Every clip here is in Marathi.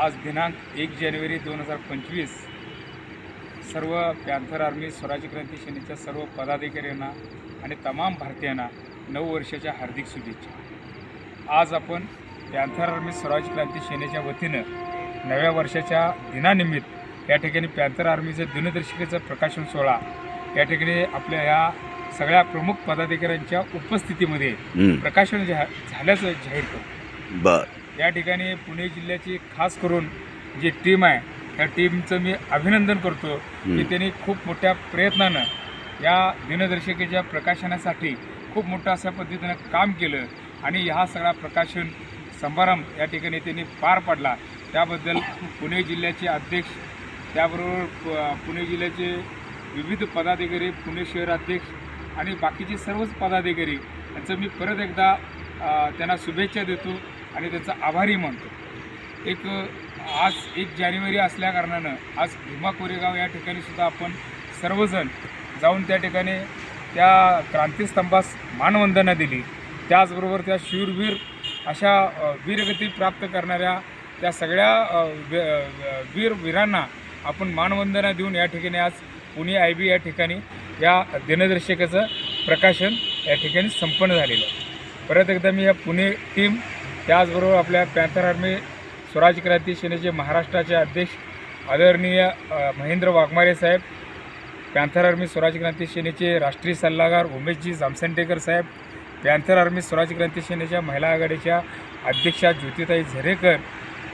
आज दिनांक एक जानेवारी दोन हजार पंचवीस सर्व पॅन्थर आर्मी स्वराज्य क्रांती सेनेच्या सर्व पदाधिकाऱ्यांना आणि तमाम भारतीयांना नऊ वर्षाच्या हार्दिक शुभेच्छा. आज आपण पॅन्थर आर्मी स्वराज्य क्रांती सेनेच्या वतीनं नव्या वर्षाच्या दिनानिमित्त या ठिकाणी पॅन्थर आर्मीचं दिनदर्शिकेचं प्रकाशन सोहळा या ठिकाणी आपल्या ह्या सगळ्या प्रमुख पदाधिकाऱ्यांच्या उपस्थितीमध्ये प्रकाशन झाल्याचं जाहीर करतो. बर. या ठिकाणी पुणे जिल्ह्याची खास करून जी टीम आहे त्या टीमचं मी अभिनंदन करतो की त्यांनी खूप मोठ्या प्रयत्नानं या दिनदर्शिकेच्या प्रकाशनासाठी खूप मोठं अशा पद्धतीनं काम केलं आणि हा सगळा प्रकाशन समारंभ या ठिकाणी त्यांनी पार पाडला. त्याबद्दल पुणे जिल्ह्याचे अध्यक्ष त्याबरोबर प- पुणे जिल्ह्याचे विविध पदाधिकारी पुणे शहर अध्यक्ष आणि बाकीचे सर्वच पदाधिकारी यांचं मी परत एकदा त्यांना शुभेच्छा देतो. आणि त्याचा आभारी मानतो. एक आज एक जानेवारी असल्याकारणानं आज भीमा कोरेगाव या ठिकाणी सुद्धा आपण सर्वजण जाऊन त्या ठिकाणी त्या क्रांतीस्तंभास मानवंदना दिली. त्याचबरोबर त्या शूरवीर अशा वीरगती प्राप्त करणाऱ्या त्या सगळ्या वीर वीरांना आपण मानवंदना देऊन या ठिकाणी आज पुणे आय बी या ठिकाणी या दिनदर्शिकेचं प्रकाशन या ठिकाणी संपन्न झालेलं आहे. परत एकदा मी या पुणे टीम त्याचबरोबर आपल्या पॅन्थर आर्मी स्वराज क्रांती सेनेचे महाराष्ट्राचे अध्यक्ष आदरणीय महेंद्र वाघमारे साहेब पॅन्थर आर्मी स्वराज क्रांती सेनेचे राष्ट्रीय सल्लागार उमेशजी जामसंटेकर साहेब पॅन्थर आर्मी स्वराज क्रांती सेनेच्या महिला आघाडीच्या अध्यक्षा ज्योतिताई झरेकर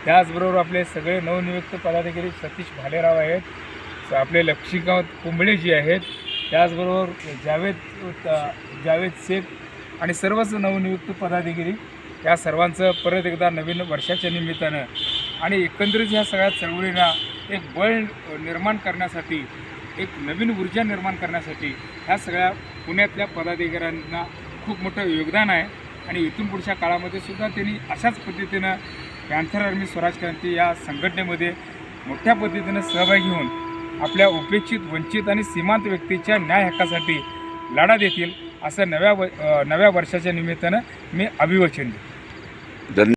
त्याचबरोबर आपले सगळे नवनियुक्त पदाधिकारी सतीश भालेराव आहेत आपले लक्ष्मीकांत कुंबळेजी आहेत त्याचबरोबर जावेद जावेद शेख आणि सर्वच नवनियुक्त पदाधिकारी या सर्वांचं परत एकदा नवीन वर्षाच्या निमित्तानं. आणि एकंदरीत ह्या सगळ्या चळवळींना एक बळ निर्माण करण्यासाठी एक नवीन ऊर्जा निर्माण करण्यासाठी ह्या सगळ्या पुण्यातल्या पदाधिकाऱ्यांना खूप मोठं योगदान आहे. आणि इथून पुढच्या काळामध्ये सुद्धा त्यांनी अशाच पद्धतीनं पॅन्थर आर्मी स्वराज क्रांती या संघटनेमध्ये मोठ्या पद्धतीनं सहभागी होऊन आपल्या उपेक्षित वंचित आणि सीमांत व्यक्तीच्या न्याय हक्कासाठी लढा देतील असं नव्या व नव्या वर्षाच्या निमित्तानं मी अभिवचन देतो. धन्यवाद